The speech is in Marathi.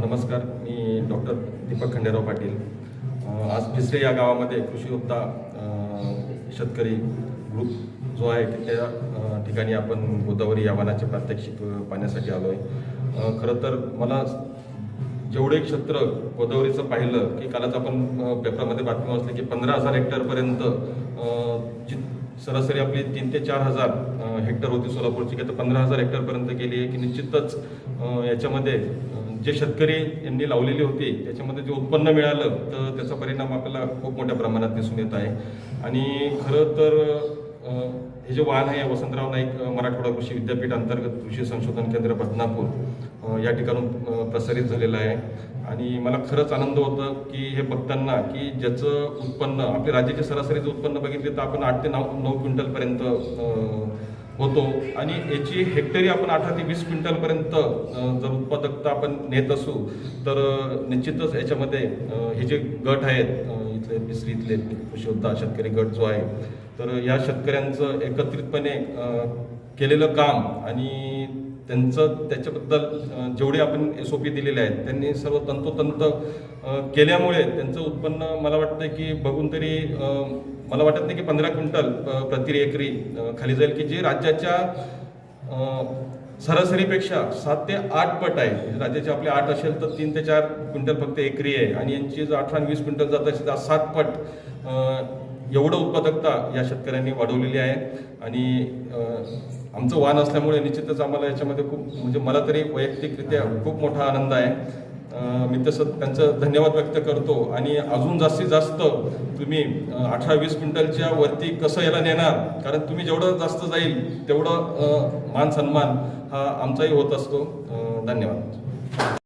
नमस्कार मी डॉक्टर दीपक खंडेराव पाटील. आज पिसरे या गावामध्ये कृषी उत्ता शेतकरी ग्रुप जो आहे की त्या ठिकाणी आपण गोदावरी यावानाचे प्रात्यक्षिक पाहण्यासाठी आलो आहे खरं तर मला जेवढे क्षेत्र गोदावरीचं पाहिलं की कालच आपण पेपरमध्ये बातमी वाचली की पंधरा हजार हेक्टरपर्यंत अ, जी सरासरी आपली तीन ते चार हजार हेक्टर होती सोलापूरची की आता पंधरा हजार हेक्टरपर्यंत गेली आहे की निश्चितच याच्यामध्ये जे शेतकरी यांनी लावलेली होती त्याच्यामध्ये जे उत्पन्न मिळालं तर त्याचा परिणाम आपल्याला खूप मोठ्या प्रमाणात दिसून येत आहे. आणि खरं तर हे जे वाहन आहे वसंतराव नाईक मराठवाडा कृषी विद्यापीठ अंतर्गत कृषी संशोधन केंद्र बदनापूर या ठिकाणून प्रसारित झालेलं आहे. आणि मला खरंच आनंद होतं की हे बघताना की ज्याचं उत्पन्न आपल्या राज्याचे सरासरीचं उत्पन्न बघितले तर आपण आठ ते नऊ नऊ क्विंटलपर्यंत होतो. आणि याची हेक्टरी आपण अठरा ते वीस क्विंटलपर्यंत जर उत्पादकता आपण नेत असू तर निश्चितच याच्यामध्ये हे जे गट आहेत इथले मिसरी इथले कृषी शेतकरी गट जो आहे तर या शेतकऱ्यांचं एकत्रितपणे केलेलं काम आणि त्यांचं त्याच्याबद्दल जेवढे आपण एस ओ पी दिलेले आहेत त्यांनी सर्व तंतोतंत केल्यामुळे त्यांचं उत्पन्न मला वाटतं की बघून तरी मला वाटत नाही की पंधरा क्विंटल प्रति एकरी खाली जाईल की जे राज्याच्या सरासरीपेक्षा सात ते आठ पट आहे. राज्याचे आपले आठ असेल तर तीन ते चार क्विंटल फक्त एकरी आहे. आणि यांची जर अठरा वीस क्विंटल जात असेल तर सात पट एवढं उत्पादकता या शेतकऱ्यांनी वाढवलेली आहे. आणि आमचं वाहन असल्यामुळे निश्चितच आम्हाला याच्यामध्ये खूप म्हणजे मला तरी वैयक्तिकरित्या खूप मोठा आनंद आहे. मी तसं त्यांचं धन्यवाद व्यक्त करतो. आणि अजून जास्तीत जास्त तुम्ही अठरा वीस क्विंटलच्या वरती कसं याला नेणार? कारण तुम्ही जेवढं जास्त जाईल तेवढं मान सन्मान हा आमचाही होत असतो. धन्यवाद.